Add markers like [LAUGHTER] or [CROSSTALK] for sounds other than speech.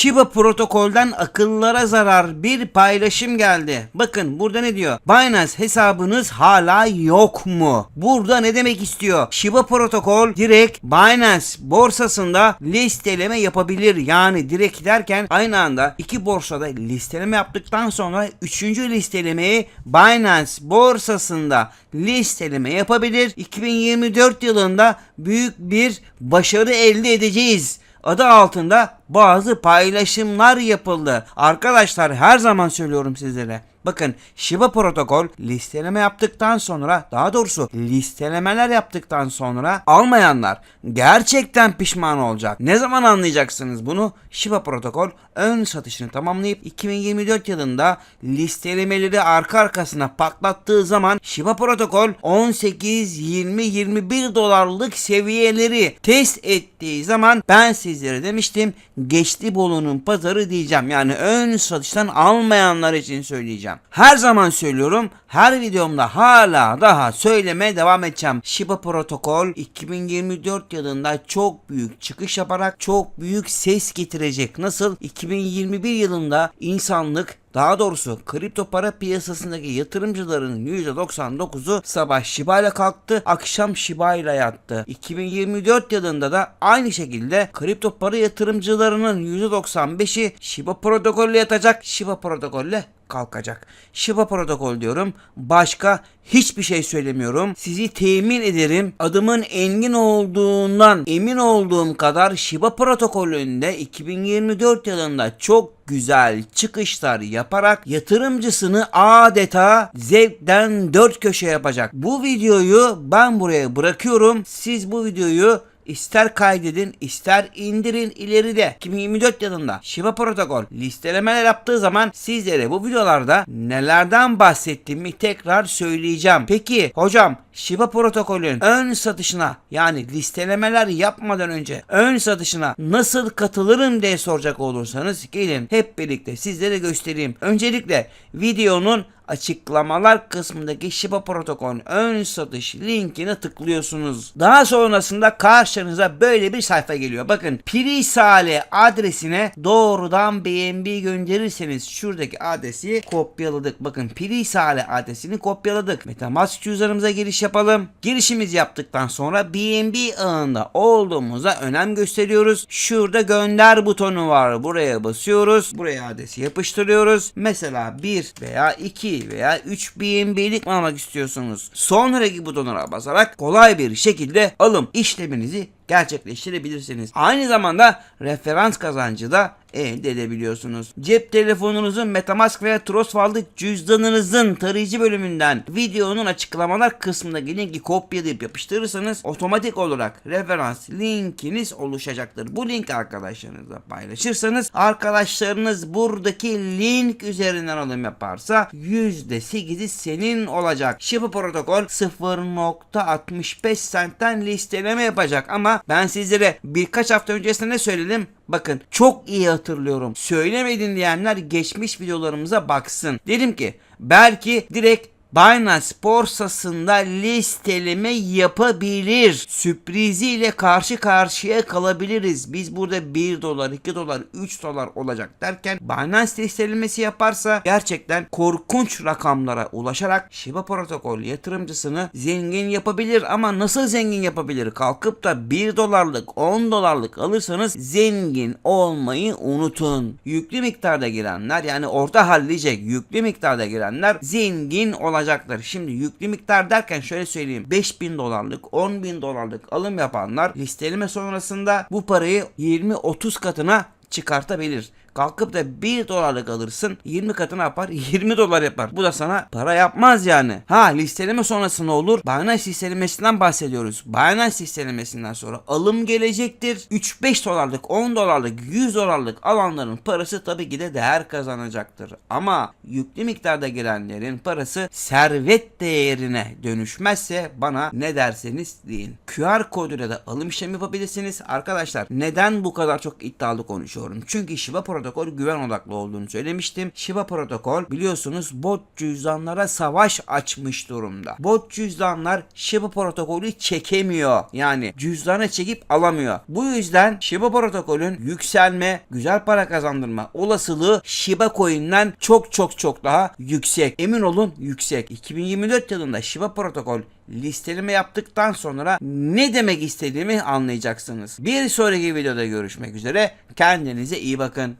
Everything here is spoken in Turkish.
Shiba protokolden akıllara zarar bir paylaşım geldi. Bakın burada ne diyor? Binance hesabınız hala yok mu? Burada ne demek istiyor? Shiba protokol direkt Binance borsasında listeleme yapabilir. Yani direkt derken aynı anda iki borsada listeleme yaptıktan sonra üçüncü listelemeyi Binance borsasında listeleme yapabilir. 2024 yılında büyük bir başarı elde edeceğiz adı altında bazı paylaşımlar yapıldı. Arkadaşlar her zaman söylüyorum sizlere. Bakın Shiba protokol listeleme yaptıktan sonra daha doğrusu listelemeler yaptıktan sonra almayanlar gerçekten pişman olacak. Ne zaman anlayacaksınız bunu? Shiba protokol ön satışını tamamlayıp 2024 yılında listelemeleri arka arkasına patlattığı zaman Shiba protokol 18, 20, 21 dolarlık seviyeleri test ettiği zaman ben sizlere demiştim geçti Bolu'nun pazarı diyeceğim. Yani ön satıştan almayanlar için söyleyeceğim. Her zaman söylüyorum. Her videomda hala daha söylemeye devam edeceğim. Shiba protokol 2024 yılında çok büyük çıkış yaparak çok büyük ses getirecek. Nasıl? 2021 yılında insanlık daha doğrusu kripto para piyasasındaki yatırımcıların %99'u sabah Shiba ile kalktı, akşam Shiba ile yattı. 2024 yılında da aynı şekilde kripto para yatırımcılarının %95'i Shiba protokolle yatacak, Shiba protokolle kalkacak. Shiba protokol diyorum. Başka hiçbir şey söylemiyorum. Sizi temin ederim. Adımın engin olduğundan emin olduğum kadar Shiba protokolünde 2024 yılında çok güzel çıkışlar yaparak yatırımcısını adeta zevkten dört köşe yapacak. Bu videoyu ben buraya bırakıyorum. Siz bu videoyu İster kaydedin ister indirin ileride 2024 yılında Shiba protokol listelemeler yaptığı zaman sizlere bu videolarda nelerden bahsettiğimi tekrar söyleyeceğim. Peki hocam Shiba protokolün ön satışına yani listelemeler yapmadan önce ön satışına nasıl katılırım diye soracak olursanız gelin hep birlikte sizlere göstereyim. Öncelikle videonun açıklamalar kısmındaki Shiba protokol ön satış linkine tıklıyorsunuz. Daha sonrasında karşınıza böyle bir sayfa geliyor. Bakın Pirisale adresine doğrudan BNB gönderirseniz şuradaki adresi kopyaladık. Bakın Pirisale adresini kopyaladık. Metamask cüzdanımıza giriş yapalım. Girişimizi yaptıktan sonra BNB ağında olduğumuza önem gösteriyoruz. Şurada gönder butonu var. Buraya basıyoruz. Buraya adresi yapıştırıyoruz. Mesela 1 veya 2 veya 3 BNB'lik mi almak istiyorsunuz? Sonraki butonuna basarak kolay bir şekilde alım işleminizi gerçekleştirebilirsiniz. Aynı zamanda referans kazancı da elde edebiliyorsunuz. Cep telefonunuzun Metamask veya Trust Wallet cüzdanınızın tarayıcı bölümünden videonun açıklamalar kısmındaki linki kopyalayıp yapıştırırsanız otomatik olarak referans linkiniz oluşacaktır. Bu link arkadaşlarınızla paylaşırsanız arkadaşlarınız buradaki link üzerinden alım yaparsa %8'i senin olacak. Shiba protokol 0.65 centten listeleme yapacak ama ben sizlere birkaç hafta öncesinde ne söyledim? Bakın çok iyi hatırlıyorum. Söylemedin diyenler geçmiş videolarımıza baksın. Dedim ki belki direkt Binance borsasında listeleme yapabilir. Sürpriziyle karşı karşıya kalabiliriz. Biz burada 1 dolar, 2 dolar, 3 dolar olacak derken Binance listelemesi yaparsa gerçekten korkunç rakamlara ulaşarak Shiba protokol yatırımcısını zengin yapabilir. Ama nasıl zengin yapabilir? Kalkıp da 1 dolarlık, 10 dolarlık alırsanız zengin olmayı unutun. Yüklü miktarda girenler yani orta hallice yüklü miktarda girenler zengin olacak olacaktır. Şimdi yüklü miktar derken şöyle söyleyeyim. 5000 dolarlık 10 bin dolarlık alım yapanlar listeleme sonrasında bu parayı 20-30 katına çıkartabilir. Kalkıp da 1 dolarlık alırsın 20 katını yapar [LAUGHS] 20 dolar yapar. Bu da sana para yapmaz yani. Ha listeleme sonrası ne olur? Binance listelemesinden bahsediyoruz. Binance listelemesinden sonra alım gelecektir. 3-5 dolarlık 10 dolarlık 100 dolarlık alanların parası tabii ki de değer kazanacaktır. Ama yüklü miktarda girenlerin parası servet değerine dönüşmezse bana ne derseniz deyin. QR koduyla da alım işlemi yapabilirsiniz. Arkadaşlar neden bu kadar çok iddialı konuşuyorum? Çünkü Shiba Pro protokol güven odaklı olduğunu söylemiştim. Shiba protokol biliyorsunuz bot cüzdanlara savaş açmış durumda. Bot cüzdanlar Shiba protokolü çekemiyor. Yani cüzdanı çekip alamıyor. Bu yüzden Shiba protokolün yükselme, güzel para kazandırma olasılığı Shiba coin'den çok çok çok daha yüksek. Emin olun yüksek. 2024 yılında Shiba protokol listeleme yaptıktan sonra ne demek istediğimi anlayacaksınız. Bir sonraki videoda görüşmek üzere. Kendinize iyi bakın.